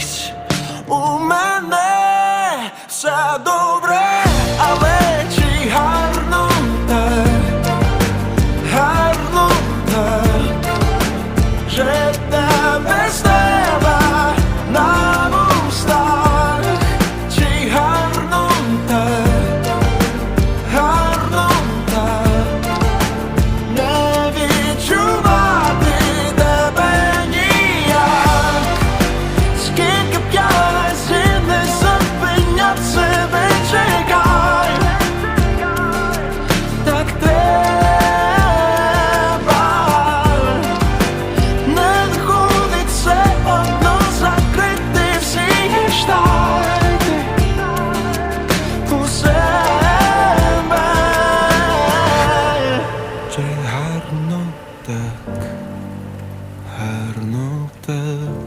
колись у мене все добре. гарно так, гарно так.